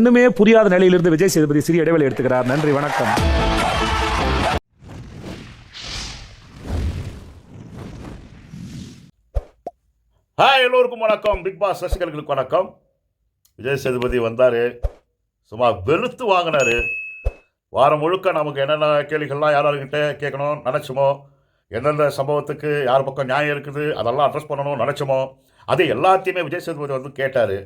இன்னுமே புரியாத நிலையிலிருந்து விஜய் சேதுபதி சிறிய இடைவெளி எடுத்துக்கிறார். நன்றி வணக்கம். ஹாய் எல்லோருக்கும் வணக்கம். பிக் பாஸ் ரசிகர்களுக்கு வணக்கம். விஜய் சேதுபதி வந்தார். சும்மா வெளுத்து வாங்கினாரு. வாரம் முழுக்க நமக்கு என்னென்ன கேள்விகள்லாம் யார் யார்கிட்ட கேட்கணும் நினச்சோமோ எந்தெந்த சம்பவத்துக்கு யார் பக்கம் நியாயம் இருக்குது அதெல்லாம் அட்ரஸ் பண்ணணும் நினச்சோமோ அது எல்லாத்தையுமே விஜய் சேதுபதி வந்து கேட்டார்.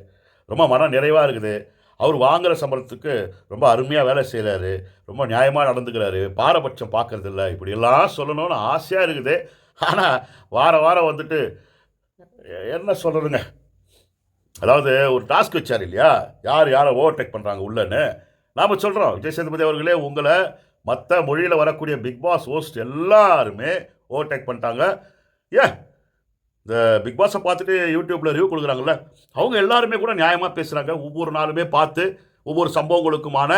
ரொம்ப மன நிறைவாக இருக்குது. அவர் வாங்குகிற சம்பளத்துக்கு ரொம்ப அருமையாக வேலை செய்கிறாரு ரொம்ப நியாயமாக நடந்துக்கிறாரு. பாரபட்சம் பார்க்குறதில்ல. இப்படியெல்லாம் சொல்லணும்னு ஆசையாக இருக்குது. ஆனால் வாரம் வாரம் வந்துட்டு என்ன சொல்கிறதுங்க அதாவது ஒரு டாஸ்க் வச்சார் இல்லையா? யார் யாரை ஓவர்டேக் பண்ணுறாங்க உள்ளன்னு? நாம் சொல்கிறோம் விஜய் சேதுபதி அவர்களே உங்களை மற்ற மொழியில் வரக்கூடிய பிக் பாஸ் ஹோஸ்ட் எல்லாருமே ஓவர்டேக் பண்ணிட்டாங்க. ஏன்? இந்த பிக் பாஸை பார்த்துட்டு யூடியூப்பில் ரிவ்யூ கொடுக்குறாங்கல்ல அவங்க எல்லாருமே கூட நியாயமாக பேசுகிறாங்க ஒவ்வொரு நாளுமே பார்த்து ஒவ்வொரு சம்பவங்களுக்குமான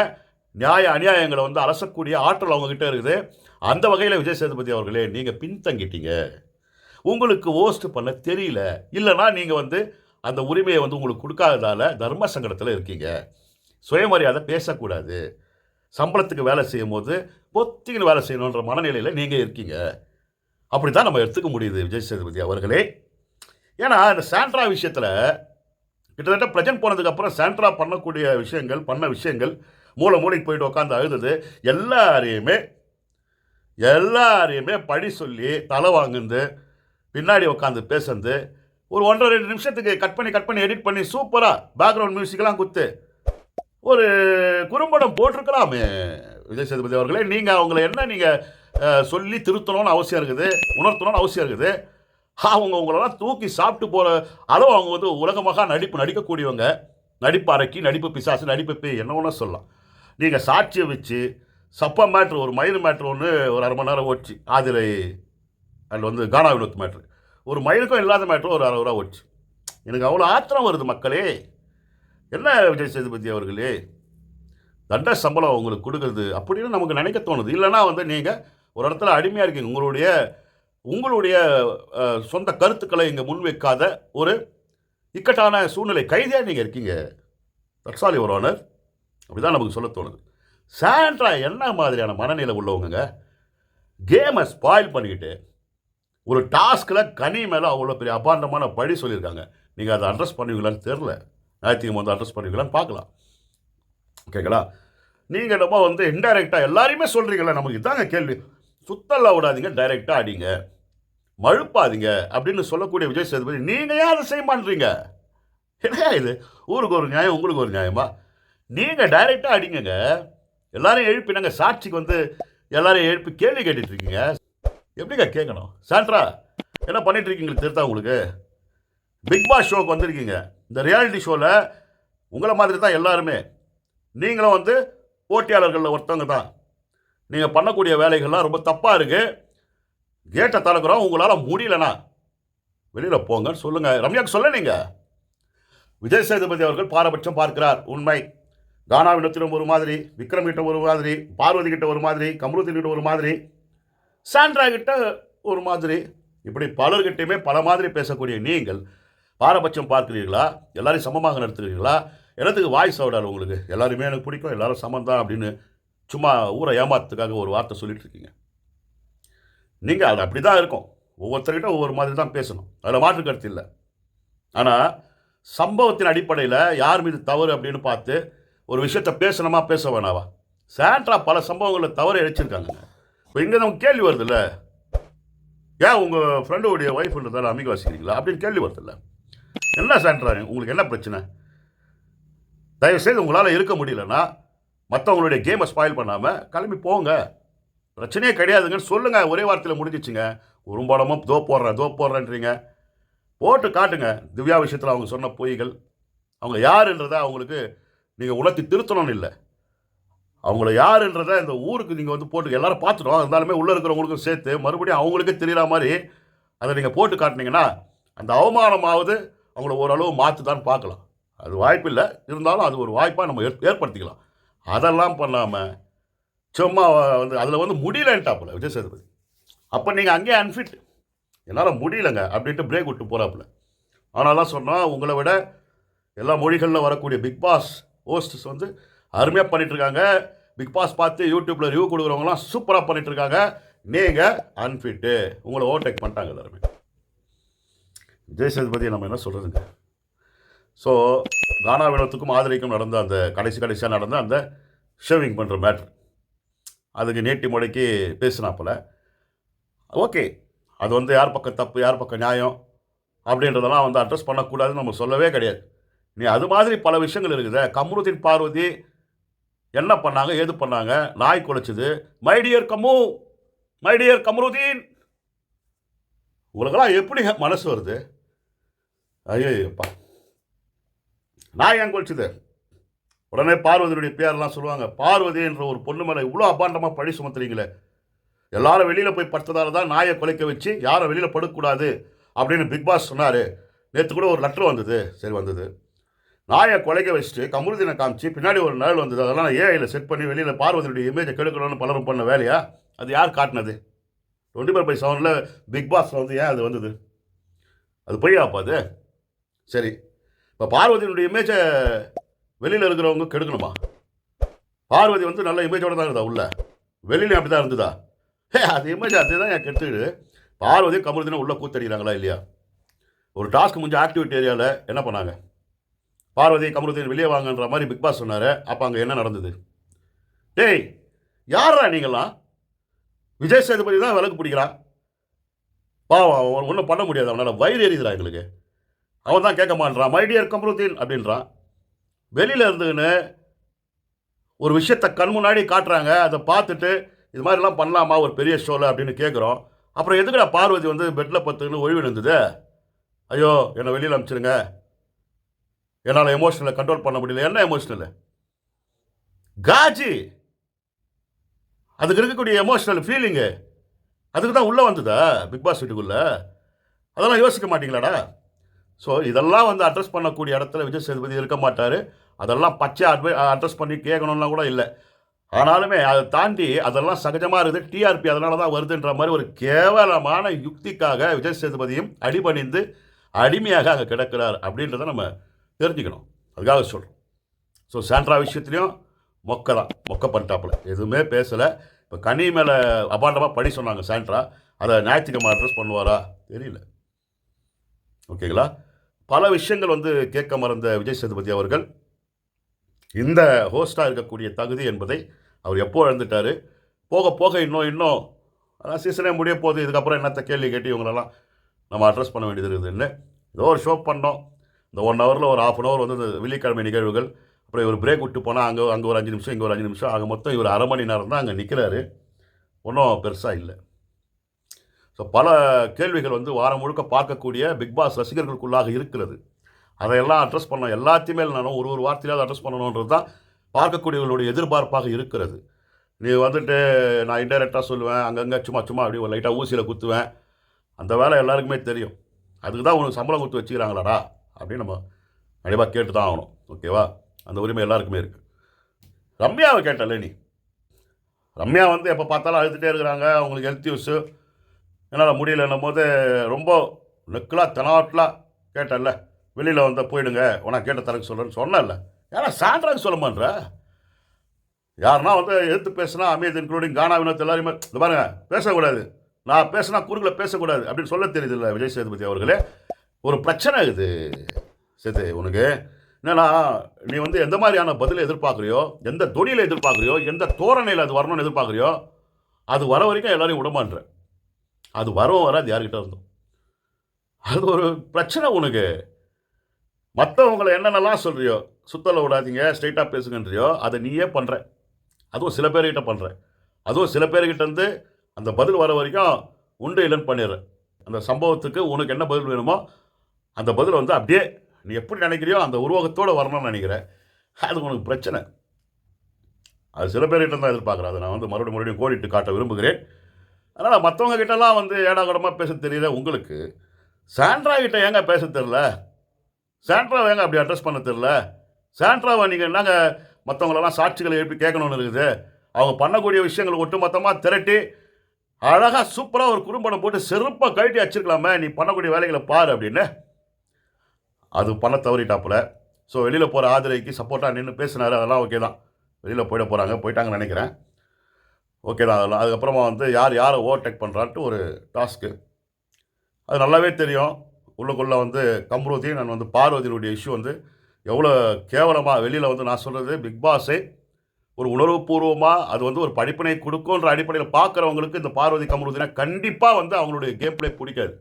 நியாய அநியாயங்களை வந்து அலசக்கூடிய ஆற்றல் அவங்கக்கிட்ட இருக்குது. அந்த வகையில் விஜய் சேதுபதி அவர்களே நீங்கள் பின்தங்கிட்டீங்க. உங்களுக்கு ஓஸ்ட் பண்ண தெரியல. இல்லைனா நீங்கள் வந்து அந்த உரிமையை வந்து உங்களுக்கு கொடுக்காததால தர்ம சங்கடத்தில் இருக்கீங்க. சுயமரியாதை பேசக்கூடாது. சம்பளத்துக்கு வேலை செய்யும் போது பொத்திக்கின்னு வேலை செய்யணுன்ற மனநிலையில் நீங்கள் இருக்கீங்க. அப்படி தான் நம்ம எடுத்துக்க முடியுது விஜய் சேதுபதி அவர்களே. ஏன்னா இந்த சாண்ட்ரா விஷயத்தில் கிட்டத்தட்ட ப்ரெசென்ட் போனதுக்கப்புறம் சாண்ட்ரா பண்ணக்கூடிய விஷயங்கள் பண்ண விஷயங்கள் மூளை மூளைக்கு போயிட்டு உட்காந்து அழுது எல்லாரையுமே எல்லாரையுமே பழி சொல்லி தலை வாங்குந்து பின்னாடி உட்காந்து பேசுந்து ஒரு ஒன்றரை ரெண்டு நிமிஷத்துக்கு கட் பண்ணி கட் பண்ணி எடிட் பண்ணி சூப்பராக பேக்ரவுண்ட் மியூசிக்லாம் குத்து ஒரு குறும்படம் போட்டிருக்கலாமே. விஜய் சேதுபதி அவர்களே நீங்கள் அவங்கள என்ன நீங்கள் சொல்லி திருத்தணும்னு அவசியம் இருக்குது உணர்த்தணும்னு அவசியம் இருக்குது. அவங்க உங்களெல்லாம் தூக்கி சாப்பிட்டு போகிற அளவு அவங்க வந்து உலகமாக நடிப்பு நடிக்கக்கூடியவங்க. நடிப்பு அரைக்கி நடிப்பு பிசாசு நடிப்பு பே என்ன ஒன்று சொல்லலாம். நீங்கள் சாட்சியை வச்சு சப்பா மேட்ரு ஒரு மயிறு மேட்ரு ஒன்று ஒரு அரை மணி நேரம் ஓடிச்சு. அதில் அதில் வந்து கானா வினோத் மேட்ரு. ஒரு மயிலுக்கும் இல்லாத மேட்ரு ஒரு அரை ரூபா ஓடிச்சு. எனக்கு அவ்வளோ ஆத்திரம் வருது மக்களே. என்ன விஜய் சேதுபதி அவர்களே? தண்ட சம்பளம் உங்களுக்கு கொடுக்குறது அப்படின்னு நமக்கு நினைக்க தோணுது. இல்லைன்னா வந்து நீங்கள் ஒரு இடத்துல அடிமையாக இருக்கீங்க. உங்களுடைய உங்களுடைய சொந்த கருத்துக்களை இங்கே முன்வைக்காத ஒரு இக்கட்டான சூழ்நிலை கைதியாக நீங்கள் இருக்கீங்க. தட்சாலி ஒருவனர் அப்படி தான் நமக்கு சொல்ல தோணுது. சாண்ட்ரா என்ன மாதிரியான மனநிலை உள்ளவங்க கேமை ஸ்பாயில் பண்ணிக்கிட்டு ஒரு டாஸ்கில் கனி மேலே அவ்வளோ பெரிய அபாண்டமான பழி சொல்லியிருக்காங்க. நீங்கள் அதை அட்ரஸ் பண்ணுவீங்களான்னு தெரில ஞாயிற்றுக்கிழமை வந்து அட்ரஸ் பண்ணுவீங்களான்னு பார்க்கலாம். ஓகேங்களா? நீங்கள் நம்ம வந்து இன்டைரக்டாக எல்லாரையுமே சொல்கிறீங்களா நமக்கு இதாங்க கேள்வி. சுத்தல்ல விடாதீங்க டைரெக்டாக அடிங்க. மழுப்பாதீங்க அப்படின்னு சொல்லக்கூடிய விஜய் சேதுபதி நீங்கள் ஏன் அதை செய்ய மாட்டீங்க? என்னையா இது? ஊருக்கு ஒரு நியாயம் உங்களுக்கு ஒரு நியாயமா? நீங்கள் டைரெக்டாக அடிங்கங்க. எல்லாரையும் எழுப்பினாங்க சாட்சிக்கு வந்து எல்லாரையும் எழுப்பி கேள்வி கேட்டுட்ருக்கீங்க எப்படிங்க கேட்கணும்? சாண்ட்ரா என்ன பண்ணிட்டு திருத்தா உங்களுக்கு? பிக் பாஸ் ஷோக்கு வந்திருக்கீங்க. இந்த ரியாலிட்டி ஷோவில் உங்களை மாதிரி தான் எல்லாருமே. நீங்களும் வந்து போட்டியாளர்களில் ஒருத்தவங்க தான். நீங்கள் பண்ணக்கூடிய வேலைகள்லாம் ரொம்ப தப்பாக இருக்குது கேட்டை திறக்கிறோம் உங்களால் முடியலண்ணா வெளியில் போங்கன்னு சொல்லுங்கள் ரம்யாக்கு சொல்ல நீங்கள் விஜய் சேதுபதி அவர்கள் பாரபட்சம் பார்க்கிறார். உண்மை. கானாவிடத்திலும் ஒரு மாதிரி விக்ரம் கிட்ட ஒரு மாதிரி பார்வதி கிட்ட ஒரு மாதிரி கமருதீன் கிட்ட ஒரு மாதிரி சாண்ட்ரா கிட்ட ஒரு மாதிரி. இப்படி பலர்கிட்டையுமே பல மாதிரி பேசக்கூடிய நீங்கள் பாரபட்சம் பார்க்கிறீர்களா? எல்லாரையும் சமமாக நடத்துகிறீர்களா? என்னத்துக்கு வாய்ஸ் அவுடார் உங்களுக்கு? எல்லாருமே எனக்கு பிடிக்கும் எல்லாரும் சமம் தான் அப்படின்னு சும்மா ஊரை ஏமாத்துறதுக்காக ஒரு வார்த்தை சொல்லிட்டு இருக்கீங்க. நீங்கள் அது அப்படி தான் இருக்கும். ஒவ்வொருத்தர்கிட்ட ஒவ்வொரு மாதிரி தான் பேசணும். அதில் மாற்று கருத்து இல்லை. ஆனால் சம்பவத்தின் அடிப்படையில் யார் மீது தவறு அப்படின்னு பார்த்து ஒரு விஷயத்த பேசணுமா பேச வேணாவா? சாண்ட்ரா பல சம்பவங்களில் தவறு இழைச்சிருக்காங்க இப்போ இங்கே நமக்கு கேள்வி வருதுல்ல? ஏன் உங்கள் ஃப்ரெண்டுடைய ஒய்ஃப்ன்றதால அமைக்க வாசிக்கிறீங்களா அப்படின்னு கேள்வி வருதுல்ல. என்ன சாண்ட்ரா உங்களுக்கு என்ன பிரச்சனை? தயவுசெய்து உங்களால் இருக்க முடியலன்னா மற்றவங்களுடைய கேமை ஸ்பாயில் பண்ணாமல் கிளம்பி போங்க. பிரச்சனையே கிடையாதுங்கன்னு சொல்லுங்கள் ஒரே வார்த்தையில் முடிஞ்சிச்சுங்க. உரும்படமும் தோ போடுறேன் தோ போடுறேன்றீங்க. போட்டு காட்டுங்க. திவ்யா விஷயத்தில் அவங்க சொன்ன பொய்கள். அவங்க யாருன்றதை அவங்களுக்கு நீங்கள் உணர்த்தி திருத்தணும்னு இல்லை. அவங்கள யாருன்றதை இந்த ஊருக்கு நீங்கள் வந்து போட்டு எல்லோரும் பார்த்துட்டோம். இருந்தாலுமே உள்ளே இருக்கிறவங்களுக்கும் சேர்த்து மறுபடியும் அவங்களுக்கே தெரியற மாதிரி அதை நீங்கள் போட்டு காட்டினீங்கன்னா அந்த அவமானமாவது அவங்கள ஓரளவு மாற்றுதான்னு பார்க்கலாம். அது வாய்ப்பு இல்லை இருந்தாலும் அது ஒரு வாய்ப்பாக நம்ம ஏற்- ஏற்படுத்திக்கலாம். அதெல்லாம் பண்ணாமல் சும்மா வந்து அதில் வந்து முடியலன்ட்டாப்புல விஜய் சேதுபதி. அப்போ நீங்கள் அங்கேயே அன்ஃபிட் என்னால் முடியலங்க அப்படின்ட்டு பிரேக் விட்டு போகிறாப்புல ஆனால் தான் சொன்னால் உங்களை விட எல்லா மொழிகளில் வரக்கூடிய பிக் பாஸ் ஹோஸ்டஸ் வந்து அருமையாக பண்ணிகிட்ருக்காங்க இருக்காங்க பிக் பாஸ் பார்த்து யூடியூப்பில் ரிவ்யூ கொடுக்குறவங்களாம் சூப்பராக பண்ணிகிட்ருக்காங்க இருக்காங்க நீங்கள் அன்ஃபிட்டு உங்களை ஓவர்டேக் பண்ணிட்டாங்க எல்லாருமே. விஜய் சேதுபதி நம்ம என்ன சொல்கிறதுங்க ஸோ கானா வினோத்துக்கும் ஆதரிக்கும் நடந்த அந்த கடைசி கடைசியாக நடந்த அந்த ஷேவிங் பண்ணுற மேட்ரு அதுக்கு நேட்டி முறைக்கு பேசினாப்புல ஓகே அது வந்து யார் பக்கம் தப்பு யார் பக்கம் நியாயம் அப்படின்றதெல்லாம் வந்து அட்ரஸ் பண்ணக்கூடாதுன்னு நம்ம சொல்லவே கிடையாது. நீ அது மாதிரி பல விஷயங்கள் இருக்குது. கமருதீன் பார்வதி என்ன பண்ணாங்க ஏது பண்ணாங்க? நாய் குலைச்சிது. My dear Kamu my dear Kamarudeen. உங்களுக்கெல்லாம் எப்படி மனசு வருது? ஐயோப்பா நான் ஏன் குலைச்சது உடனே பார்வதியுடைய பேரெல்லாம் சொல்லுவாங்க பார்வதி என்ற ஒரு பொண்ணு மேலே இவ்வளோ அபாண்டமாக பழி சுமத்துறீங்களே. எல்லாரும் வெளியில் போய் படுத்ததால தான் நாயை குலைக்க வச்சு யாரும் வெளியில் படுக்கக்கூடாது அப்படின்னு பிக் பாஸ் சொன்னார். நேற்று கூட ஒரு லெட்டர் வந்தது. சரி வந்தது. நாயை குலைக்க வச்சுட்டு கமுருதினை காமிச்சு பின்னாடி ஒரு நாள் வந்தது. அதெல்லாம் ஏஐயில் செட் பண்ணி வெளியில் பார்வதியுடைய இமேஜை கெடுக்கணும்னு பலரும் பண்ண வேலையா? அது யார் காட்டினது? டுவெண்ட்டி ஃபோர் பை செவனில் பிக் பாஸில் வந்து ஏன் அது வந்தது? அது பொய்யாப்பா அது? சரி. இப்போ பார்வதியினுடைய இமேஜை வெளியில் இருக்கிறவங்க கெடுக்கணுமா? பார்வதி வந்து நல்ல இமேஜோட தான் இருந்தா உள்ள? வெளியில அப்படி தான் இருந்ததா? ஹே அது இமேஜ் அதே தான் என் கெடுத்துக்கிடு பார்வதி கமருதினை உள்ளே கூத்தடிக்கிறாங்களா இல்லையா? ஒரு டாஸ்க் முடிஞ்ச ஆக்டிவிட்டி ஏரியாவில் என்ன பண்ணாங்க? பார்வதி கமலுதீன் வெளியே வாங்கன்ற மாதிரி பிக் பாஸ் சொன்னார். அப்போ அங்கே என்ன நடந்தது? டேய் யாரா நீங்களாம் விஜய் சேதுபதி தான் விளக்கு பிடிக்கிறான். பாவம் ஒன்றும் பண்ண முடியாது. அவனால் வயிறு எரியுதுடா எங்களுக்கு. அவன் தான் கேட்க மாட்டான் மைடியர் கமருதீன் அப்படின்றான். வெளியில் இருந்துன்னு ஒரு விஷயத்தை கண் முன்னாடி காட்டுறாங்க. அதை பார்த்துட்டு இது மாதிரிலாம் பண்ணலாமா? ஒரு பெரிய ஷோவில் அப்படின்னு கேட்குறோம். அப்புறம் எதுக்குடா பார்வதி வந்து பெட்டில் பத்துன்னு ஒழிவு இருந்தது ஐயோ என்னை வெளியில் அனுப்பிச்சிருங்க. என்னால் எமோஷனலை கண்ட்ரோல் பண்ண முடியல. என்ன எமோஷனல் காஜி! அதுக்கு இருக்கக்கூடிய எமோஷனல் ஃபீலிங்கு அதுக்கு தான் உள்ளே வந்ததா? பிக் பாஸ் வீட்டுக்குள்ளே? அதெல்லாம் யோசிக்க மாட்டீங்களாடா? ஸோ இதெல்லாம் வந்து அட்ரஸ் பண்ணக்கூடிய இடத்துல விஜய் சேதுபதி இருக்க மாட்டார். அதெல்லாம் பச்சை அட்வை அட்ரஸ் பண்ணி கேட்கணும்லாம் கூட இல்லை. ஆனாலுமே அதை தாண்டி அதெல்லாம் சகஜமாக இருக்குது. டிஆர்பி அதனால தான் வருதுன்ற மாதிரி ஒரு கேவலமான யுக்திக்காக விஜய் சேதுபதியும் அடிபணிந்து அடிமையாக அங்கே கிடக்கிறார் அப்படின்றத நம்ம தெரிஞ்சுக்கணும். அதுக்காக சொல்கிறோம் ஸோ சாண்ட்ரா விஷயத்துலையும் மொக்க தான். மொக்க பண்ணிட்டாப்புல. எதுவுமே பேசலை. இப்போ கனி மேலே அபாண்டமாக படி சொன்னாங்க சாண்ட்ரா அதை ஞாயிற்றுக்கிழமை அட்ரஸ் பண்ணுவாரா? தெரியல. ஓகேங்களா பல விஷயங்கள் வந்து கேட்க மறந்த விஜய் சேதுபதி அவர்கள். இந்த ஹோஸ்டாக இருக்கக்கூடிய தகுதி என்பதை அவர் எப்போ இழந்துட்டார்? போக போக இன்னும் இன்னும். அதான் சீசனே முடிய போகுது இதுக்கப்புறம் என்னத்த கேள்வி கேட்டு இவங்களெல்லாம் நம்ம அட்ரஸ் பண்ண வேண்டியது இருக்குதுன்னு ஏதோ ஒரு ஷோ பண்ணோம். இந்த ஒன் ஹவரில் ஒரு ஆஃப் அன் ஹவர் வந்து இந்த வெள்ளிக்கிழமை நிகழ்வுகள் அப்புறம் இவர் பிரேக் விட்டு போனால் அங்கே அங்கே ஒரு அஞ்சு நிமிஷம் இங்கே ஒரு அஞ்சு நிமிஷம் ஆக மொத்தம் இவர் அரை மணி நேரம் தான் அங்கே நிற்கிறாரு ஒன்றும் பெருசாக இல்லை. ஸோ பல கேள்விகள் வந்து வாரம் முழுக்க பார்க்கக்கூடிய பிக் பாஸ் ரசிகர்களுக்குள்ளாக இருக்கிறது. அதையெல்லாம் அட்ரஸ் பண்ண எல்லாத்தையுமே நானும் ஒரு ஒரு வார்த்தையிலாவது அட்ரஸ் பண்ணணுன்றது தான் பார்க்கக்கூடியவர்களுடைய எதிர்பார்ப்பாக இருக்கிறது. நீ வந்துட்டு நான் இன்டைரக்டாக சொல்லுவேன் அங்கங்கே சும்மா சும்மா அப்படி ஒரு லைட்டாக ஊசியில் குத்துவேன். அந்த வேலை எல்லாருக்குமே தெரியும். அதுக்கு தான் உனக்கு சம்பளம் கொடுத்து வச்சுக்கிறாங்களாடா அப்படின்னு நம்ம கண்டிப்பாக கேட்டு தான் ஆகணும் ஓகேவா அந்த உரிமை எல்லாருக்குமே இருக்குது ரம்யாவை கேட்டல நீ? ரம்யா வந்து எப்போ பார்த்தாலும் அழுதுகிட்டே இருக்கிறாங்க. அவங்களுக்கு ஹெல்த் இஷ்யூ என்னால் முடியலன்னும் போது ரொம்ப நெக்கலாக தெனாட்டலாக கேட்டல வெளியில் வந்தால் போயிடுங்க. உனக்கு கேட்ட தரக்கு சொல்கிறேன்னு சொன்னல ஏன்னா சாண்ட்ராக்கு சொல்ல மாட்டேற யாருன்னா வந்து எடுத்து பேசுனா அமீத் இன்க்ளூடிங் கானா வினோத் எல்லாருமே இந்த பாருங்க பேசக்கூடாது. நான் பேசினா குறுக்கில் பேசக்கூடாது. அப்படின்னு சொல்ல தெரியுதுல்ல விஜய் சேதுபதி அவர்களே. ஒரு பிரச்சனை இது சேது உனக்கு. என்னன்னா நீ வந்து எந்த மாதிரியான பதிலை எதிர்பார்க்குறியோ எந்த தொனியில் எதிர்பார்க்குறியோ எந்த தோரணையில் அது வரணும்னு எதிர்பார்க்குறியோ அது வர வரைக்கும் எல்லாரையும் விடமாட்டேன் அது வரவும் வராது யார்கிட்ட இருந்தும். அது ஒரு பிரச்சனை உனக்கு. மற்றவங்களை என்னென்னலாம் சொல்கிறியோ சுத்தல விடாதீங்க ஸ்ட்ரைட்டாக பேசுங்கன்றியோ அதை நீயே பண்ணுற அதுவும் சில பேர்கிட்ட பண்ணுற அதுவும் சில பேர்கிட்ட இருந்து அந்த பதில் வர வரைக்கும் உண்டு இல்லைன்னு பண்ணிடுறேன் அந்த சம்பவத்துக்கு உனக்கு என்ன பதில் வேணுமோ அந்த பதில் வந்து அப்படியே நீ எப்படி நினைக்கிறியோ அந்த உருவகத்தோடு வரணும்னு நினைக்கிறேன் அது உனக்கு பிரச்சனை. அது சில பேர்கிட்ட தான் எதிர்பார்க்குறேன். அதை நான் வந்து மறுபடியும் மறுபடியும் கோடிட்டு காட்ட விரும்புகிறேன். அதனால் மற்றவங்க கிட்டலாம் வந்து ஏடாகூடமாக பேச தெரியல உங்களுக்கு. சாண்ட்ரா கிட்ட ஏங்க பேச தெரில சாண்ட்ராவை ஏங்க அப்படி அட்ரஸ் பண்ண தெரில சாண்ட்ராவை நீங்கள் என்னங்க மற்றவங்களெல்லாம் சாட்சிகளை எழுப்பி கேட்கணும்னு இருக்குது? அவங்க பண்ணக்கூடிய விஷயங்களை ஒட்டுமொத்தமாக திரட்டி அழகாக சூப்பராக ஒரு குறும்படம் போட்டு செருப்பாக கழட்டி வச்சிருக்கலாமே நீ பண்ணக்கூடிய வேலைகளை பாரு அப்படின்னு. அது பண்ண தவறிட்டாப்புல. ஸோ வெளியில் போகிற ஆதிரைக்கு சப்போர்ட்டாக நின்று பேசினார் அதெல்லாம் ஓகே தான். வெளியில் போயிட போகிறாங்க போயிட்டாங்கன்னு நினைக்கிறேன். ஓகே அதில் அதுக்கப்புறமா வந்து யார் யாரை ஓவர்டேக் பண்ணுறான்ட்டு ஒரு டாஸ்க்கு அது நல்லாவே தெரியும். உள்ளுக்குள்ளே வந்து கம்ருதி நான் வந்து பார்வதியினுடைய இஷ்யூ வந்து எவ்வளோ கேவலமாக வெளியில் வந்து நான் சொல்கிறது பிக் பாஸே ஒரு உணர்வுபூர்வமாக அது வந்து ஒரு படிப்பினை கொடுக்குன்ற அடிப்படையில் பார்க்குறவங்களுக்கு இந்த பார்வதி கம்ருதினா கண்டிப்பாக வந்து அவங்களுடைய கேம் பிளே பிடிக்காது.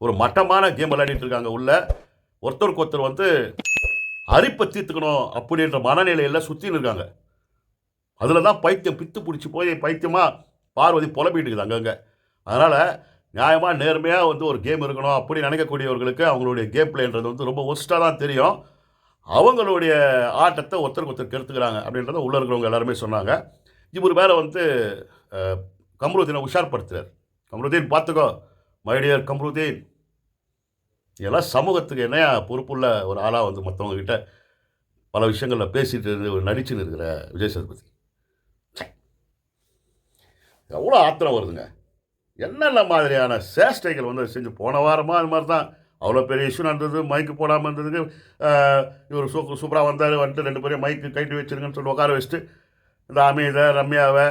ஒரு மட்டமான கேம் விளையாடிட்டு இருக்காங்க உள்ள. ஒருத்தருக்கு ஒருத்தர் வந்து அரிப்பை தீர்த்துக்கணும் அப்படின்ற மனநிலையில் சுற்றின்னு இருக்காங்க. அதில் தான் பைத்தியம் பித்து பிடிச்சி போய் பைத்தியமாக பார்வதி புலம்பிட்டு இருக்குது அங்கங்கே. அதனால் நியாயமாக நேர்மையாக வந்து ஒரு கேம் இருக்கணும் அப்படி நினைக்கக்கூடியவர்களுக்கு அவங்களுடைய கேம் பிளேன்றது வந்து ரொம்ப ஒஸ்ட்டாக தான் தெரியும். அவங்களுடைய ஆட்டத்தை ஒருத்தருக்கு ஒருத்தர் கெடுத்துக்கிறாங்க அப்படின்றத உள்ளே இருக்கிறவங்க எல்லாருமே சொன்னாங்க. இவர் வேறு வந்து கம்ருதீனை உஷார்படுத்துகிறார் கம்ருதீன் பார்த்துக்கோ மைடியர் கம்ருதீன் இதெல்லாம் சமூகத்துக்கு என்னையா பொறுப்புள்ள ஒரு ஆளாக வந்து மற்றவங்கக்கிட்ட பல விஷயங்களில் பேசிகிட்டு இருந்து நடிச்சுன்னு இருக்கிற விஜய் சதுபதி? எவ்வளோ ஆத்திரம் வருதுங்க? என்னென்ன மாதிரியான சேஷ்டைகள் வந்து செஞ்சு போன வாரமாக அது மாதிரி தான் அவ்வளோ பெரிய இஷ்யூ நடந்தது மைக்கு போடாமல் இருந்ததுக்கு இவர் சூ சூப்பராக வந்தார் வந்துட்டு ரெண்டு பேரும் மைக்கு கைட்டு வச்சுருங்கன்னு சொல்லி உட்கார வச்சுட்டு இந்த அமீதை ரம்யாவை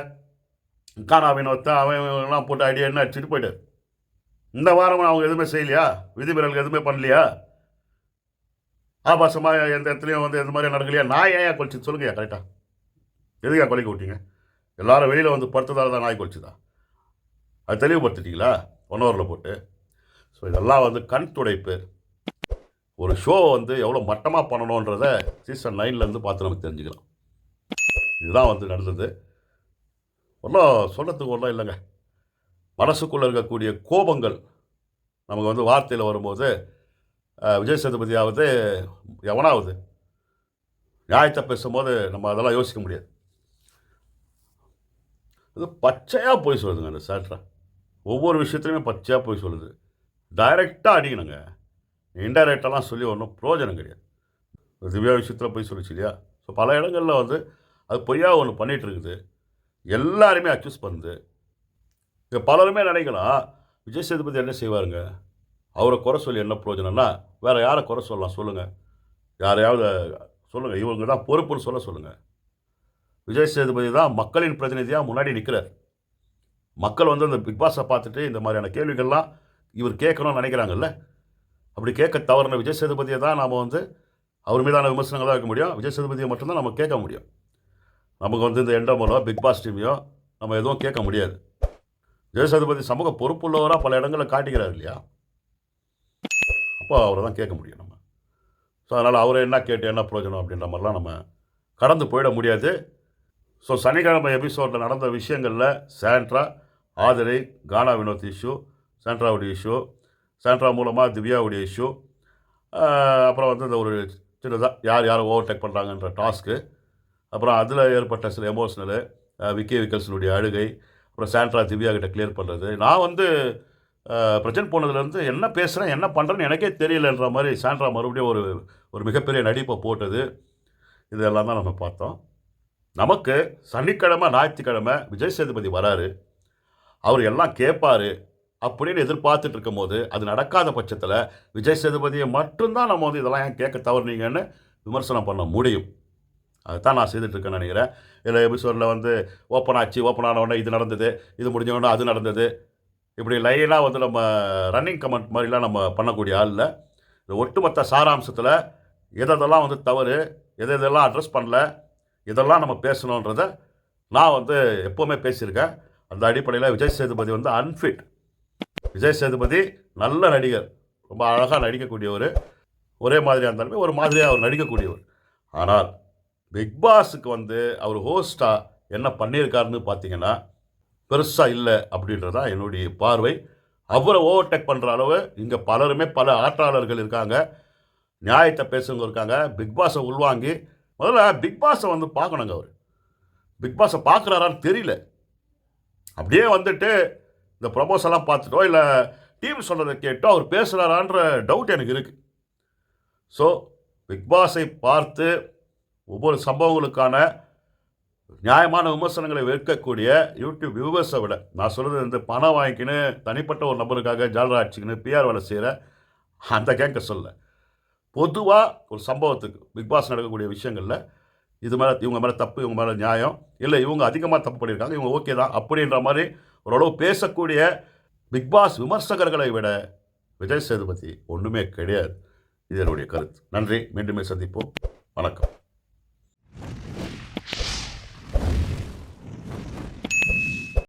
கானா வினோத்தை அவன் போட்டு ஐடியா என்ன அடிச்சுட்டு போயிட்டார். இந்த வாரம் அவங்க எதுவுமே செய்யலையா? விதிமுறைகள் எதுவுமே பண்ணலையா? ஆபாசமாக எந்த இடத்துலையும் வந்து எந்த மாதிரி நடக்கலையா? நான் ஏன் கொலிச்சு சொல்லுங்கய்யா கரெக்டாக எதுக்கா கொலைக்கு விட்டீங்க? எல்லாரும் வெளியில் வந்து படுத்ததால் தான் நாய் கொலிச்சுதா அது தெளிவுபடுத்திட்டீங்களா? ஒன் ஹவரில் போட்டு. ஸோ இதெல்லாம் வந்து கண் துடைப்பு ஒரு ஷோ வந்து எவ்வளோ மட்டமாக பண்ணணுன்றத சீசன் நைன்லேருந்து பார்த்து நம்ம தெரிஞ்சுக்கலாம். இதுதான் வந்து நடந்தது. ஒன்றும் சொல்கிறதுக்கு ஒன்றும் இல்லைங்க. மனசுக்குள்ளே இருக்கக்கூடிய கோபங்கள் நமக்கு வந்து வார்த்தையில் வரும்போது விஜய் சேதுபதியாவது எவனாவது நியாயத்தை பேசும்போது நம்ம அதெல்லாம் யோசிக்க முடியாது. அது பச்சையாக போய் சொல்லுதுங்க அந்த சேட்ரா ஒவ்வொரு விஷயத்துலையுமே பச்சையாக போய் சொல்லுது. டைரெக்டாக அடிக்கணுங்க. இன்டைரக்டெல்லாம் சொல்லி ஒன்றும் பிரயோஜனம் கிடையாது. திவ்யா விஷயத்தில் போய் சொல்லிச்சு இல்லையா? ஸோ பல இடங்களில் வந்து அது பொய்யாக ஒன்று பண்ணிகிட்டு இருக்குது எல்லாருமே அக்யூஸ் பண்ணுது. இங்கே பலருமே நினைக்கலாம் விஜய் சேதுபதி என்ன செய்வாருங்க? அவரை குறை சொல்லி என்ன பிரயோஜனம்னா வேறு யாரை குறை சொல்லலாம் சொல்லுங்கள் யாரையாவது சொல்லுங்கள் இவங்க தான் பொறுப்புன்னு சொல்ல சொல்லுங்கள் விஜய் சேதுபதி தான் மக்களின் பிரதிநிதியாக முன்னாடி நிற்கிறார் மக்கள் வந்து அந்த பிக் பாஸை பார்த்துட்டு இந்த மாதிரியான கேள்விகள்லாம் இவர் கேட்கணும்னு நினைக்கிறாங்கல்ல? அப்படி கேட்க தவறின விஜய் சேதுபதியை தான் நாம் வந்து அவர் மீதான விமர்சனங்களாக இருக்க முடியும். விஜய் சேதுபதியை மட்டும்தான் நம்ம கேட்க முடியும். நமக்கு வந்து இந்த எண்டமலோ பிக் பாஸ் டிவியோ நம்ம எதுவும் கேட்க முடியாது. விஜய் சேதுபதி சமூக பொறுப்புள்ளவராக பல இடங்களில் காட்டிக்கிறார் இல்லையா? அப்போ அவரை தான் கேட்க முடியும் நம்ம. ஸோ அதனால் அவரை என்ன கேட்டு என்ன பிரயோஜனம் அப்படின்ற மாதிரிலாம் நம்ம கடந்து போயிட முடியாது. ஸோ சனிக்கிழமை எபிசோடில் நடந்த விஷயங்களில் சாண்ட்ரா ஆதிரை கானா வினோத் இஷ்யூ சாண்ட்ராவுடைய இஷ்யூ சாண்ட்ரா மூலமாக திவ்யாவுடைய இஷ்யூ அப்புறம் வந்து இந்த ஒரு சின்னதாக யார் யாரை ஓவர்டேக் பண்ணுறாங்கன்ற டாஸ்க்கு அப்புறம் அதில் ஏற்பட்ட சில எமோஷ்னலு விக்கி விக்கல்ஸனுடைய அழுகை அப்புறம் சாண்ட்ரா திவ்யா கிட்ட கிளியர் பண்ணுறது நான் வந்து பிரச்சனை போனதுலேருந்து என்ன பேசுகிறேன் என்ன பண்ணுறேன்னு எனக்கே தெரியலன்ற மாதிரி சாண்ட்ரா மறுபடியும் ஒரு ஒரு மிகப்பெரிய நடிப்பை போட்டது. இதெல்லாம் தான் நம்ம பார்த்தோம். நமக்கு சனிக்கிழமை ஞாயிற்றுக்கிழமை விஜய் சேதுபதி வராரு. அவர் எல்லாம் கேட்பார் அப்படின்னு எதிர்பார்த்துட்டு இருக்கும்போது அது நடக்காத பட்சத்தில் விஜய் சேதுபதியை மட்டும்தான் நம்ம வந்து இதெல்லாம் ஏன் கேட்க தவறுனீங்கன்னு விமர்சனம் பண்ண முடியும். அதுதான் நான் செய்துட்ருக்கேன்னு நினைக்கிறேன். இதில் எபிசோடில் வந்து ஓப்பன் ஆச்சு ஓப்பன் ஆன உடனே இது நடந்தது இது முடிஞ்ச உடனே அது நடந்தது. இப்படி லைனாக வந்து நம்ம ரன்னிங் கமெண்ட் மாதிரிலாம் நம்ம பண்ணக்கூடிய ஆளில் இந்த ஒட்டுமொத்த சாராம்சத்தில் எதெல்லாம் வந்து தவறு எது எதெல்லாம் அட்ரஸ் பண்ணல இதெல்லாம் நம்ம பேசணுன்றத நான் வந்து எப்போவுமே பேசியிருக்கேன். அந்த அடிப்படையில் விஜய் சேதுபதி வந்து அன்ஃபிட் விஜய் சேதுபதி நல்ல நடிகர். ரொம்ப அழகாக நடிக்கக்கூடியவர். ஒரே மாதிரியாக இருந்தாலுமே ஒரு மாதிரியாக அவர் நடிக்கக்கூடியவர். ஆனால் பிக் பாஸுக்கு வந்து அவர் ஹோஸ்ட்டாக என்ன பண்ணியிருக்காருன்னு பார்த்தீங்கன்னா பெருசாக இல்லை அப்படின்றதா என்னுடைய பார்வை. அவரை ஓவர்டேக் பண்ணுற அளவு இங்கே பலருமே பல ஆற்றாளர்கள் இருக்காங்க. நியாயத்தை பேசுகிறவங்க இருக்காங்க. பிக் பாஸை உள்வாங்கி முதல்ல பிக் பாஸை வந்து பார்க்கணுங்க அவர். பிக் பாஸை பார்க்குறாரான்னு தெரியல. அப்படியே வந்துட்டு இந்த ப்ரொமோஷன்லாம் பார்த்துட்டோ இல்லை டிவி சொல்கிறத கேட்டோ அவர் பேசுகிறாரான்ற டவுட் எனக்கு இருக்குது ஸோ பிக் பாஸை பார்த்து ஒவ்வொரு சம்பவங்களுக்கான நியாயமான விமர்சனங்களை வைக்கக்கூடிய யூடியூப் வியூவர்ஸை விட நான் சொல்கிறது இந்த பணம் வாங்கிக்கின்னு தனிப்பட்ட ஒரு நபருக்காக ஜாலராட்சிக்குன்னு அடிச்சுக்கின்னு பிஆர் வேலை செய்கிற அந்த கேங்க சொல்ல. பொதுவாக ஒரு சம்பவத்துக்கு பிக் பாஸ் நடக்கக்கூடிய விஷயங்களில் இது மேலே இவங்க மேலே தப்பு இவங்க மேலே நியாயம் இல்லை இவங்க அதிகமாக தப்பு பண்ணியிருக்காங்க இவங்க ஓகே தான் அப்படின்ற மாதிரி ஓரளவு பேசக்கூடிய பிக் பாஸ் விமர்சகர்களை விட விஜய் சேதுபதி ஒன்றுமே கிடையாது. இது என்னுடைய கருத்து. நன்றி. மீண்டுமே சந்திப்போம். வணக்கம்.